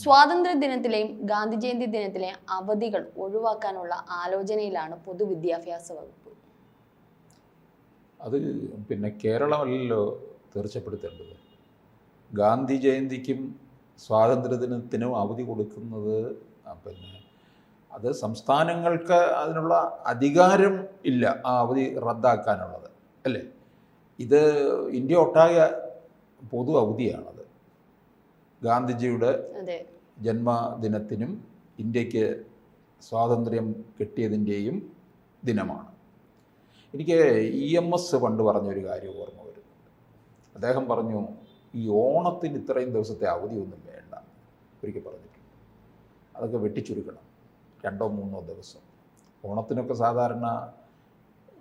സ്വാതന്ത്ര്യ ദിനത്തിലെയും ഗാന്ധി ജയന്തി ദിനത്തിലെയും അവധികൾ ഒഴിവാക്കാനുള്ള ആലോചനയിലാണ് പൊതുവിദ്യാഭ്യാസ വകുപ്പ്. അത് പിന്നെ കേരളമല്ലല്ലോ തീർച്ചപ്പെടുത്തേണ്ടത്. ഗാന്ധി ജയന്തിക്കും സ്വാതന്ത്ര്യദിനത്തിനും അവധി കൊടുക്കുന്നത് പിന്നെ അത് സംസ്ഥാനങ്ങൾക്ക് അതിനുള്ള അധികാരം ഇല്ല ആ അവധി റദ്ദാക്കാനുള്ളത് അല്ലേ? ഇത് ഇന്ത്യ ഒട്ടാകെ പൊതു അവധിയാണത് ഗാന്ധിജിയുടെ ജന്മദിനത്തിനും ഇന്ത്യയ്ക്ക് സ്വാതന്ത്ര്യം കിട്ടിയതിന്റെയും ദിനമാണ്. എനിക്ക് ഇ എം എസ് പണ്ട് പറഞ്ഞൊരു കാര്യം ഓർമ്മ വരുന്നുണ്ട്. അദ്ദേഹം പറഞ്ഞു ഈ ഓണത്തിന് ഇത്രയും ദിവസത്തെ അവധിയൊന്നും വേണ്ട ഒരിക്കൽ പറഞ്ഞിട്ടുണ്ട്. അതൊക്കെ വെട്ടിച്ചുരുക്കണം രണ്ടോ മൂന്നോ ദിവസം. ഓണത്തിനൊക്കെ സാധാരണ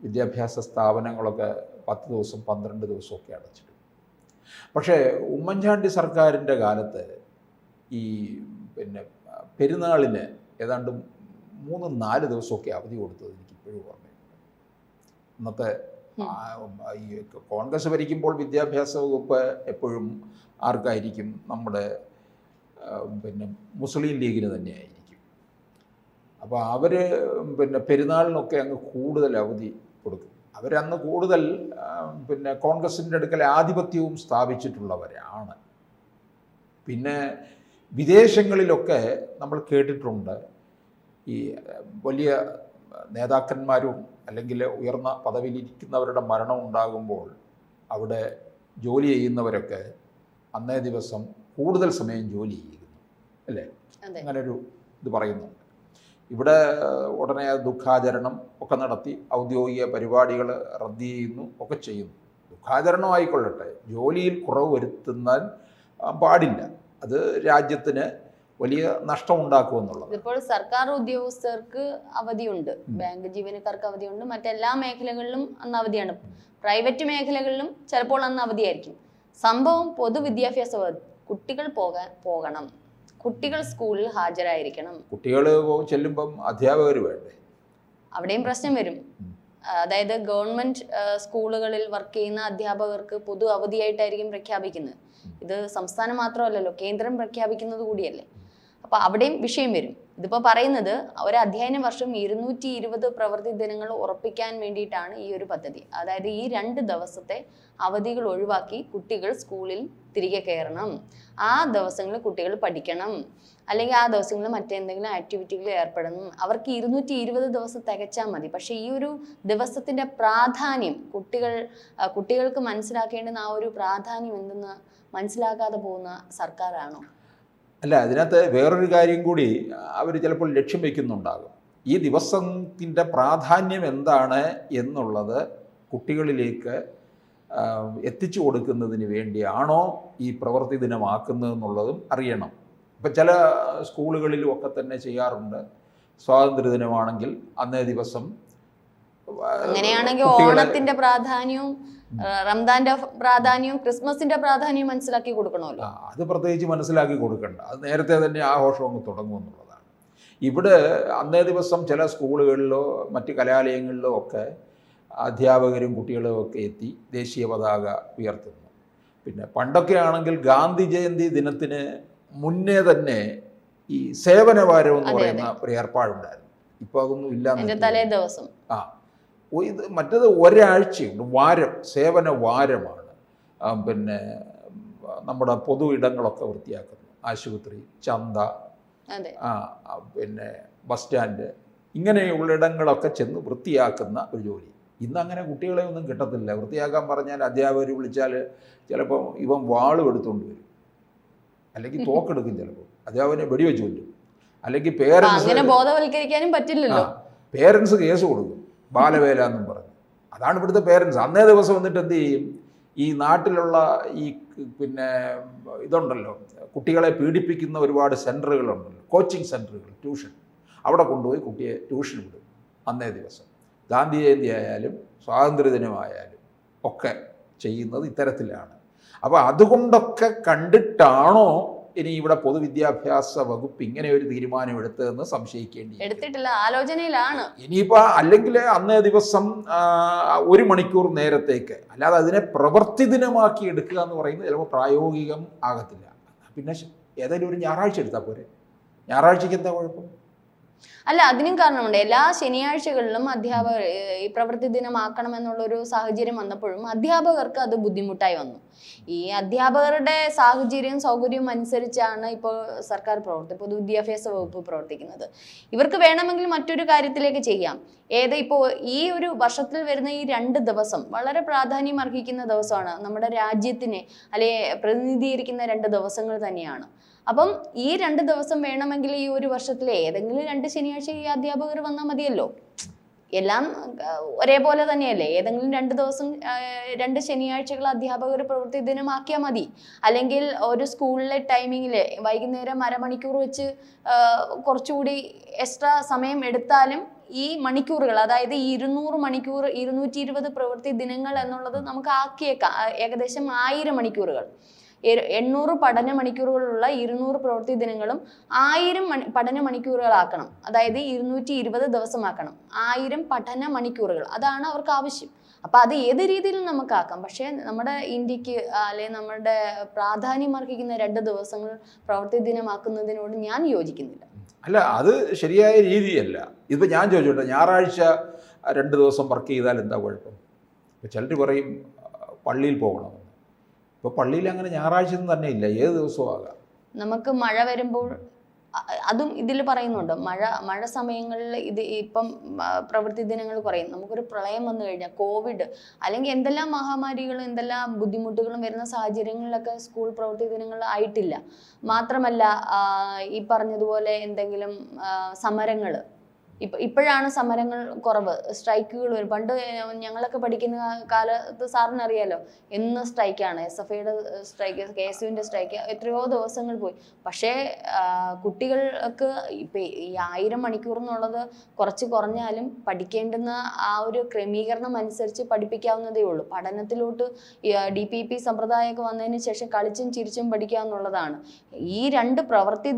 വിദ്യാഭ്യാസ സ്ഥാപനങ്ങളൊക്കെ പത്ത് ദിവസം പന്ത്രണ്ട് ദിവസമൊക്കെ അടച്ചിടും പക്ഷേ ഉമ്മൻചാണ്ടി സർക്കാരിന്റെ കാലത്ത് ഈ പിന്നെ പെരുന്നാളിന് ഏതാണ്ട് മൂന്ന് നാല് ദിവസമൊക്കെ അവധി കൊടുത്തത് എനിക്ക് ഇപ്പോഴും ഓർമ്മയുണ്ട് ഇന്നത്തെ ഈ കോൺഗ്രസ് ഭരിക്കുമ്പോൾ വിദ്യാഭ്യാസ വകുപ്പ് എപ്പോഴും ആർക്കായിരിക്കും? നമ്മുടെ പിന്നെ മുസ്ലിം ലീഗിന് തന്നെയായിരിക്കും. അപ്പോൾ അവർ പിന്നെ പെരുന്നാളിനൊക്കെ അങ്ങ് കൂടുതൽ അവധി കൊടുക്കും. അവരന്ന് കൂടുതൽ പിന്നെ കോൺഗ്രസിന്റെ അടുക്കൽ ആധിപത്യവും സ്ഥാപിച്ചിട്ടുള്ളവരാണ്. പിന്നെ വിദേശങ്ങളിലൊക്കെ നമ്മൾ കേട്ടിട്ടുണ്ട് ഈ വലിയ നേതാക്കന്മാരും അല്ലെങ്കിൽ ഉയർന്ന പദവിയിലിരിക്കുന്നവരുടെ മരണം ഉണ്ടാകുമ്പോൾ അവിടെ ജോലി ചെയ്യുന്നവരൊക്കെ അന്നേ ദിവസം കൂടുതൽ സമയം ജോലി ചെയ്യുന്നു അല്ലേ? അങ്ങനൊരു ഇത് പറയുന്നുണ്ട്. ഇവിടെ ഉടനെ ദുഃഖാചരണം ഒക്കെ നടത്തി ഔദ്യോഗിക പരിപാടികൾ റദ്ദ് ചെയ്യുന്നു ഒക്കെ ചെയ്യുന്നു. ദുഃഖാചരണമായിക്കൊള്ളട്ടെ. ജോലിയിൽ കുറവ് വരുത്തുന്നാൽ പാടില്ല. അത് രാജ്യത്തിന് വലിയ നഷ്ടം ഉണ്ടാക്കുമെന്നുള്ളത് ഇപ്പോൾ സർക്കാർ ഉദ്യോഗസ്ഥർക്ക് അവധിയുണ്ട്. ബാങ്ക് ജീവനക്കാർക്ക് അവധിയുണ്ട്. മറ്റെല്ലാ മേഖലകളിലും അന്ന് അവധിയാണ്. പ്രൈവറ്റ് മേഖലകളിലും ചിലപ്പോൾ അന്ന് അവധിയായിരിക്കും. സംഭവം പൊതുവിദ്യാഭ്യാസ കുട്ടികൾ പോകാൻ പോകണം. കുട്ടികൾ സ്കൂളിൽ ഹാജരായിരിക്കണം. കുട്ടികൾ ചെല്ലുമ്പം അധ്യാപകർ വേണ്ടേ? അവിടെയും പ്രശ്നം വരും. അതായത് ഗവൺമെന്റ് സ്കൂളുകളിൽ വർക്ക് ചെയ്യുന്ന അധ്യാപകർക്ക് പൊതു അവധിയായിട്ടായിരിക്കും പ്രഖ്യാപിക്കുന്നത്. ഇത് സംസ്ഥാനം മാത്രമല്ലല്ലോ കേന്ദ്രം പ്രഖ്യാപിക്കുന്നത് കൂടിയല്ലേ. അപ്പൊ അവിടെയും വിഷയം വരും. ഇതിപ്പോ പറയുന്നത് ഒരു അധ്യയന വർഷം ഇരുന്നൂറ്റി ഇരുപത് പ്രവൃത്തി ദിനങ്ങൾ ഉറപ്പിക്കാൻ വേണ്ടിയിട്ടാണ് ഈ ഒരു പദ്ധതി. അതായത് ഈ രണ്ട് ദിവസത്തെ അവധികൾ ഒഴിവാക്കി കുട്ടികൾ സ്കൂളിൽ തിരികെ കയറണം. ആ ദിവസങ്ങളിൽ കുട്ടികൾ പഠിക്കണം. അല്ലെങ്കിൽ ആ ദിവസങ്ങളിൽ മറ്റെന്തെങ്കിലും ആക്ടിവിറ്റികളിൽ ഏർപ്പെടണം. അവർക്ക് ഇരുന്നൂറ്റി ഇരുപത് ദിവസം തികച്ചാൽ മതി. പക്ഷേ ഈ ഒരു ദിവസത്തിന്റെ പ്രാധാന്യം കുട്ടികൾ കുട്ടികൾക്ക് മനസ്സിലാക്കേണ്ടുന്ന ആ ഒരു പ്രാധാന്യം എന്തെന്ന് മനസ്സിലാക്കാതെ പോകുന്ന സർക്കാരാണോ? അല്ല അതിനകത്ത് വേറൊരു കാര്യം കൂടി അവർ ചിലപ്പോൾ ലക്ഷ്യം വയ്ക്കുന്നുണ്ടാകും ഈ ദിവസത്തിന്റെ പ്രാധാന്യം എന്താണ് എന്നുള്ളത് കുട്ടികളിലേക്ക് എത്തിച്ചു കൊടുക്കുന്നതിന് വേണ്ടിയാണോ ഈ പ്രവൃത്തി ദിനമാക്കുന്നതെന്നുള്ളതും അറിയണം. ഇപ്പം ചില സ്കൂളുകളിലും ഒക്കെ തന്നെ ചെയ്യാറുണ്ട്. സ്വാതന്ത്ര്യ ദിനമാണെങ്കിൽ അന്നേ ദിവസം അങ്ങനെയാണെങ്കിൽ ഓണത്തിന്റെ പ്രാധാന്യവും റംദാന്റെ പ്രാധാന്യവും ക്രിസ്മസിന്റെ പ്രാധാന്യവും മനസ്സിലാക്കി കൊടുക്കണമല്ലോ. അത് പ്രത്യേകിച്ച് മനസ്സിലാക്കി കൊടുക്കണ്ട. അത് നേരത്തെ തന്നെ ആഘോഷം അങ്ങ് തുടങ്ങുമെന്നുള്ളതാണ് ഇവിടെ അന്നേ ദിവസം ചില സ്കൂളുകളിലോ മറ്റ് കലാലയങ്ങളിലോ ഒക്കെ അധ്യാപകരും കുട്ടികളും ഒക്കെ എത്തി ദേശീയ പതാക ഉയർത്തുന്നു. പിന്നെ പണ്ടൊക്കെ ആണെങ്കിൽ ഗാന്ധി ജയന്തി ദിനത്തിന് മുന്നേ തന്നെ ഈ സേവനവാരം എന്ന് പറയുന്ന ഒരു ഏർപ്പാടുണ്ടായിരുന്നു. ഇപ്പോൾ അതൊന്നും ഇല്ല തലേ ദിവസം. ആ ഇത് മറ്റത് ഒരാഴ്ചയുണ്ട്. വാരം സേവന വാരമാണ്. പിന്നെ നമ്മുടെ പൊതു ഇടങ്ങളൊക്കെ വൃത്തിയാക്കുന്നു. ആശുപത്രി ചന്ത ആ, പിന്നെ ബസ് സ്റ്റാൻഡ് ഇങ്ങനെയുള്ള ഇടങ്ങളൊക്കെ ചെന്ന് വൃത്തിയാക്കുന്ന ഒരു ജോലി. ഇന്ന് അങ്ങനെ കുട്ടികളെ ഒന്നും കിട്ടത്തില്ല. വൃത്തിയാക്കാൻ പറഞ്ഞാൽ അധ്യാപകർ വിളിച്ചാൽ ചിലപ്പോൾ ഇവൻ വാളും എടുത്തുകൊണ്ട് വരും. അല്ലെങ്കിൽ തോക്കെടുക്കും ചിലപ്പോൾ അധ്യാപകനെ വെടിവെച്ച് കൊല്ലും. അല്ലെങ്കിൽ പേരൻസ് ബോധവൽക്കരിക്കാനും പറ്റില്ലല്ലോ. പേരൻസ് കേസ് കൊടുക്കും. ബാലവേല എന്നും പറഞ്ഞു. അതാണ് ഇവിടുത്തെ പേരൻസ് അന്നേ ദിവസം വന്നിട്ട് എന്ത് ചെയ്യും? ഈ നാട്ടിലുള്ള ഈ പിന്നെ ഇതുണ്ടല്ലോ കുട്ടികളെ പീഡിപ്പിക്കുന്ന ഒരുപാട് സെന്ററുകളുണ്ടല്ലോ കോച്ചിങ് സെന്ററുകൾ ട്യൂഷൻ അവിടെ കൊണ്ടുപോയി കുട്ടിയെ ട്യൂഷൻ വിടും അന്നേ ദിവസം. ഗാന്ധി ജയന്തി ആയാലും സ്വാതന്ത്ര്യദിനമായാലും ഒക്കെ ചെയ്യുന്നത് ഇത്തരത്തിലാണ്. അപ്പോൾ അതുകൊണ്ടൊക്കെ കണ്ടിട്ടാണോ ഇനി ഇവിടെ പൊതുവിദ്യാഭ്യാസ വകുപ്പ് ഇങ്ങനെ ഒരു തീരുമാനം എടുത്തതെന്ന് സംശയിക്കേണ്ടി എടുത്തിട്ടില്ല. ആലോചനയിലാണ്. ഇനിയിപ്പോൾ അല്ലെങ്കിൽ അന്നേ ദിവസം ഒരു മണിക്കൂർ നേരത്തേക്ക്. അല്ലാതെ അതിനെ പ്രവൃത്തി ദിനമാക്കി എടുക്കുക എന്ന് പറയുന്നത് ചിലപ്പോൾ പ്രായോഗികം ആകത്തില്ല. പിന്നെ ഏതെങ്കിലും ഏതായാലും ഒരു ഞായറാഴ്ച എടുത്താൽ പോരെ? ഞായറാഴ്ചയ്ക്ക് എന്താ കുഴപ്പം? അല്ല അതിനും കാരണമുണ്ട്. എല്ലാ ശനിയാഴ്ചകളിലും അധ്യാപകർ ഈ പ്രവൃത്തി ദിനമാക്കണം എന്നുള്ളൊരു സാഹചര്യം വന്നപ്പോഴും അധ്യാപകർക്ക് അത് ബുദ്ധിമുട്ടായി വന്നു. ഈ അധ്യാപകരുടെ സാഹചര്യം സൗകര്യവും അനുസരിച്ചാണ് ഇപ്പോൾ സർക്കാർ പ്രവർത്തി പൊതുവിദ്യാഭ്യാസ വകുപ്പ് പ്രവർത്തിക്കുന്നത്. ഇവർക്ക് വേണമെങ്കിൽ മറ്റൊരു കാര്യത്തിലേക്ക് ചെയ്യാം. ഏത് ഇപ്പോൾ ഈ ഒരു വർഷത്തിൽ വരുന്ന ഈ രണ്ട് ദിവസം വളരെ പ്രാധാന്യം അർഹിക്കുന്ന ദിവസമാണ്. നമ്മുടെ രാജ്യത്തിനെ അല്ലെ പ്രതിനിധീകരിക്കുന്ന രണ്ട് ദിവസങ്ങൾ തന്നെയാണ്. അപ്പം ഈ രണ്ട് ദിവസം വേണമെങ്കിൽ ഈ ഒരു വർഷത്തിലെ ഏതെങ്കിലും രണ്ട് ശനിയാഴ്ച ഈ അധ്യാപകർ വന്നാൽ മതിയല്ലോ. എല്ലാം ഒരേപോലെ തന്നെയല്ലേ? ഏതെങ്കിലും രണ്ട് ദിവസം രണ്ട് ശനിയാഴ്ചകൾ അധ്യാപകർ പ്രവൃത്തി ദിനമാക്കിയാൽ മതി. അല്ലെങ്കിൽ ഒരു സ്കൂളിലെ ടൈമിങ്ങിൽ വൈകുന്നേരം അരമണിക്കൂർ വെച്ച് കുറച്ചുകൂടി എക്സ്ട്രാ സമയം എടുത്താലും ഈ മണിക്കൂറുകൾ അതായത് ഇരുന്നൂറ് മണിക്കൂർ ഇരുന്നൂറ്റി ഇരുപത് പ്രവൃത്തി ദിനങ്ങൾ എന്നുള്ളത് നമുക്ക് ആക്കിയേക്കാം. ഏകദേശം ആയിരം മണിക്കൂറുകൾ. എണ്ണൂറ് പഠന മണിക്കൂറുകളുള്ള ഇരുന്നൂറ് പ്രവൃത്തി ദിനങ്ങളും ആയിരം പഠന മണിക്കൂറുകളാക്കണം അതായത് ഇരുന്നൂറ്റി ഇരുപത് ദിവസമാക്കണം. ആയിരം പഠന മണിക്കൂറുകൾ അതാണ് അവർക്ക് ആവശ്യം. അപ്പൊ അത് ഏത് രീതിയിലും നമുക്കാക്കാം. പക്ഷേ നമ്മുടെ ഇന്ത്യയ്ക്ക് അല്ലെങ്കിൽ നമ്മുടെ പ്രാധാന്യം രണ്ട് ദിവസങ്ങൾ പ്രവൃത്തി ദിനമാക്കുന്നതിനോട് ഞാൻ യോജിക്കുന്നില്ല. അല്ല അത് ശരിയായ രീതിയല്ല. ഇതിപ്പോൾ ഞാൻ ചോദിച്ചോട്ടെ ഞായറാഴ്ച രണ്ട് ദിവസം വർക്ക് ചെയ്താൽ എന്താ കുഴപ്പം? ചിലർ പറയും പള്ളിയിൽ പോകണമെന്ന് ഇപ്പോൾ പള്ളിയിൽ അങ്ങനെ ഞായറാഴ്ച ഒന്നും തന്നെ ഇല്ല. ഏത് ദിവസവും ആകാം. നമുക്ക് മഴ വരുമ്പോൾ അതും ഇതിൽ പറയുന്നുണ്ട്. മഴ മഴ സമയങ്ങളിൽ ഇത് ഇപ്പം പ്രവൃത്തി ദിനങ്ങൾ കുറയും. നമുക്കൊരു പ്രളയം വന്നു കഴിഞ്ഞാൽ കോവിഡ് അല്ലെങ്കിൽ എന്തെല്ലാം മഹാമാരികളും എന്തെല്ലാം ബുദ്ധിമുട്ടുകളും വരുന്ന സാഹചര്യങ്ങളിലൊക്കെ സ്കൂൾ പ്രവൃത്തി ദിനങ്ങൾ ആയിട്ടില്ല. മാത്രമല്ല ഈ പറഞ്ഞതുപോലെ എന്തെങ്കിലും സമരങ്ങൾ ഇപ്പം ഇപ്പോഴാണ് സമരങ്ങൾ കുറവ്. സ്ട്രൈക്കുകൾ വരും. പണ്ട് ഞങ്ങളൊക്കെ പഠിക്കുന്ന കാലത്ത് സാറിന് അറിയാലോ എന്ന് സ്ട്രൈക്കാണ്. എസ് എഫ് ഐയുടെ സ്ട്രൈക്ക് കെ എസ് യുവിന്റെ സ്ട്രൈക്ക് എത്രയോ ദിവസങ്ങൾ പോയി. പക്ഷേ കുട്ടികൾക്ക് ഇപ്പം ഈ ആയിരം മണിക്കൂർ എന്നുള്ളത് കുറച്ച് കുറഞ്ഞാലും പഠിക്കേണ്ടുന്ന ആ ഒരു ക്രമീകരണം അനുസരിച്ച് പഠിപ്പിക്കാവുന്നതേ ഉള്ളൂ. പഠനത്തിലോട്ട് ഡി പി പി സമ്പ്രദായമൊക്കെ വന്നതിന് ശേഷം കളിച്ചും ചിരിച്ചും പഠിക്കാവുന്നതാണ് ഈ രണ്ട് പ്രവൃത്തി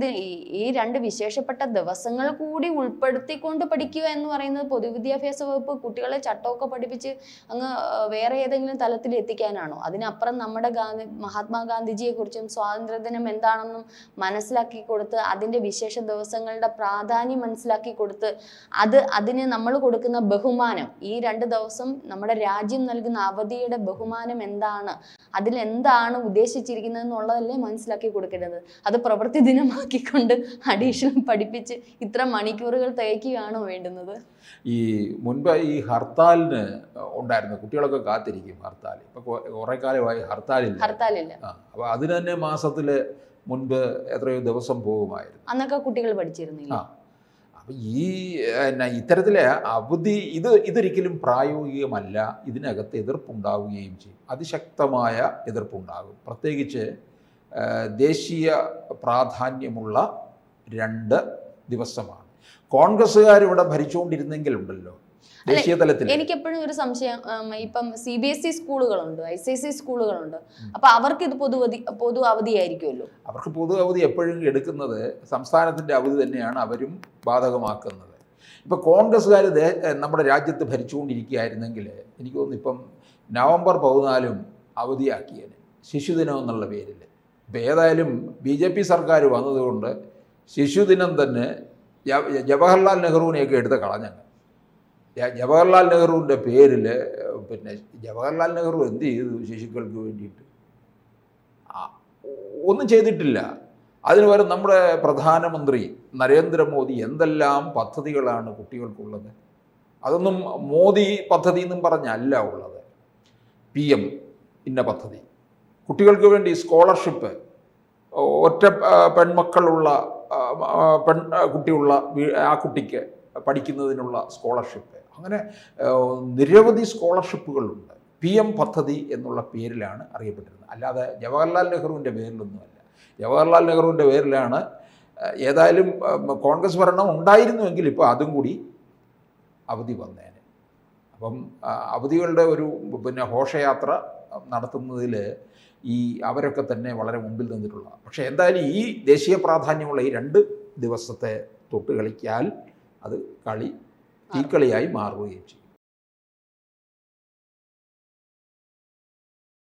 ഈ- രണ്ട് വിശേഷപ്പെട്ട ദിവസങ്ങൾ കൂടി ഉൾപ്പെടുത്തിക്കൊണ്ട് പഠിക്കുക എന്ന് പറയുന്നത് പൊതുവിദ്യാഭ്യാസ വകുപ്പ് കുട്ടികളെ ചട്ടമൊക്കെ പഠിപ്പിച്ച് അങ്ങ് വേറെ ഏതെങ്കിലും തലത്തിൽ എത്തിക്കാനാണോ? അതിനപ്പുറം നമ്മുടെ ഗാന്ധി മഹാത്മാഗാന്ധിജിയെ കുറിച്ചും സ്വാതന്ത്ര്യദിനം എന്താണെന്നും മനസ്സിലാക്കി കൊടുത്ത് അതിന്റെ വിശേഷ ദിവസങ്ങളുടെ പ്രാധാന്യം മനസ്സിലാക്കി കൊടുത്ത് അത് അതിന് നമ്മൾ കൊടുക്കുന്ന ബഹുമാനം ഈ രണ്ട് ദിവസം നമ്മുടെ രാജ്യം നൽകുന്ന അവധിയുടെ ബഹുമാനം എന്താണ്? അതിൽ എന്താണ് ഉദ്ദേശിച്ചിരിക്കുന്നത് എന്നുള്ളതല്ലേ മനസ്സിലാക്കി കൊടുക്കേണ്ടത്. അത് പ്രവൃത്തി ദിനമാക്കിക്കൊണ്ട് അഡീഷണൽ പഠിപ്പിച്ച് ഇത്ര മണിക്കൂറുകൾ തികയ്ക്കുകയാണോ വേണ്ടുന്നത്? ഈ മുൻപ് ഈ ഹർത്താലിന് ഉണ്ടായിരുന്നു കുട്ടികളൊക്കെ കാത്തിരിക്കും ഹർത്താൽ ഇപ്പൊ കുറെ കാലമായി ഹർത്താലില്ല. ഹർത്താലില്ല. അപ്പൊ അതിന് തന്നെ മാസത്തിൽ മുൻപ് എത്രയോ ദിവസം പോകുമായിരുന്നു. അന്നൊക്കെ കുട്ടികൾ പഠിച്ചിരുന്നില്ല? ഈ ഇത്തരത്തിലെ അവധി ഇത് ഇതൊരിക്കലും പ്രായോഗികമല്ല. ഇതിനകത്ത് എതിർപ്പുണ്ടാവുകയും ചെയ്യും. അതിശക്തമായ എതിർപ്പുണ്ടാകും. പ്രത്യേകിച്ച് ദേശീയ പ്രാധാന്യമുള്ള രണ്ട് ദിവസമാണ്. കോൺഗ്രസ്സുകാർ ഇവിടെ ഭരിച്ചുകൊണ്ടിരുന്നെങ്കിലുണ്ടല്ലോ ദേശീയ തലത്തിൽ എനിക്ക് എപ്പോഴും ഒരു സംശയം ഇപ്പം സി ബി എസ് ഇ സ്കൂളുകളുണ്ട് ഐ സി എസ് ഇ സ്കൂളുകളുണ്ട്. അപ്പൊ അവർക്ക് ഇത് പൊതു അവധി പൊതു അവധിയായിരിക്കുമല്ലോ? അവർക്ക് പൊതു അവധി എപ്പോഴും എടുക്കുന്നത് സംസ്ഥാനത്തിന്റെ അവധി തന്നെയാണ് അവരും ബാധകമാക്കുന്നത്. ഇപ്പൊ കോൺഗ്രസ്സുകാർ നമ്മുടെ രാജ്യത്ത് ഭരിച്ചുകൊണ്ടിരിക്കുകയായിരുന്നെങ്കിൽ എനിക്ക് തോന്നുന്നു ഇപ്പം നവംബർ പതിനാലും അവധിയാക്കിയേനെ. ശിശുദിനം എന്നുള്ള പേരിൽ. ഇപ്പം ഏതായാലും ബി ജെ പി സർക്കാർ വന്നതുകൊണ്ട് ശിശുദിനം തന്നെ ജവഹർലാൽ നെഹ്റുവിനെയൊക്കെ എടുത്ത് കളഞ്ഞങ്ങ്. ജവഹർലാൽ നെഹ്റുവിന്റെ പേരിൽ പിന്നെ ജവഹർലാൽ നെഹ്റു എന്ത് ചെയ്തു ശിശുക്കൾക്ക് വേണ്ടിയിട്ട്? ഒന്നും ചെയ്തിട്ടില്ല. അതിന് പകരം നമ്മുടെ പ്രധാനമന്ത്രി നരേന്ദ്രമോദി എന്തെല്ലാം പദ്ധതികളാണ് കുട്ടികൾക്കുള്ളത്? അതൊന്നും മോദി പദ്ധതി എന്നും പറഞ്ഞല്ല ഉള്ളത്. പി എം ഇന്ന പദ്ധതി. കുട്ടികൾക്ക് വേണ്ടി സ്കോളർഷിപ്പ് ഒറ്റ പെൺമക്കളുള്ള പെൺ കുട്ടിയുള്ള ആ കുട്ടിക്ക് പഠിക്കുന്നതിനുള്ള സ്കോളർഷിപ്പ്. അങ്ങനെ നിരവധി സ്കോളർഷിപ്പുകളുണ്ട്. പി എം പദ്ധതി എന്നുള്ള പേരിലാണ് അറിയപ്പെട്ടിരുന്നത്. അല്ലാതെ ജവഹർലാൽ നെഹ്റുവിന്റെ പേരിലൊന്നുമല്ല. ജവഹർലാൽ നെഹ്റുവിന്റെ പേരിലാണ് ഏതായാലും കോൺഗ്രസ് ഭരണം ഉണ്ടായിരുന്നുവെങ്കിൽ ഇപ്പോൾ അതും കൂടി അവധി വന്നേനെ. അപ്പം അവധികളുടെ ഒരു പിന്നെ ഘോഷയാത്ര നടത്തുന്നതിൽ ഈ അവരൊക്കെ തന്നെ വളരെ മുമ്പിൽ നിന്നിട്ടുള്ള പക്ഷേ എന്തായാലും ഈ ദേശീയ പ്രാധാന്യമുള്ള ഈ രണ്ട് ദിവസത്തെ തൊട്ട് കളിക്കാൽ അത് കളി തീക്കളിയായി മാറുകയും ചെയ്യും.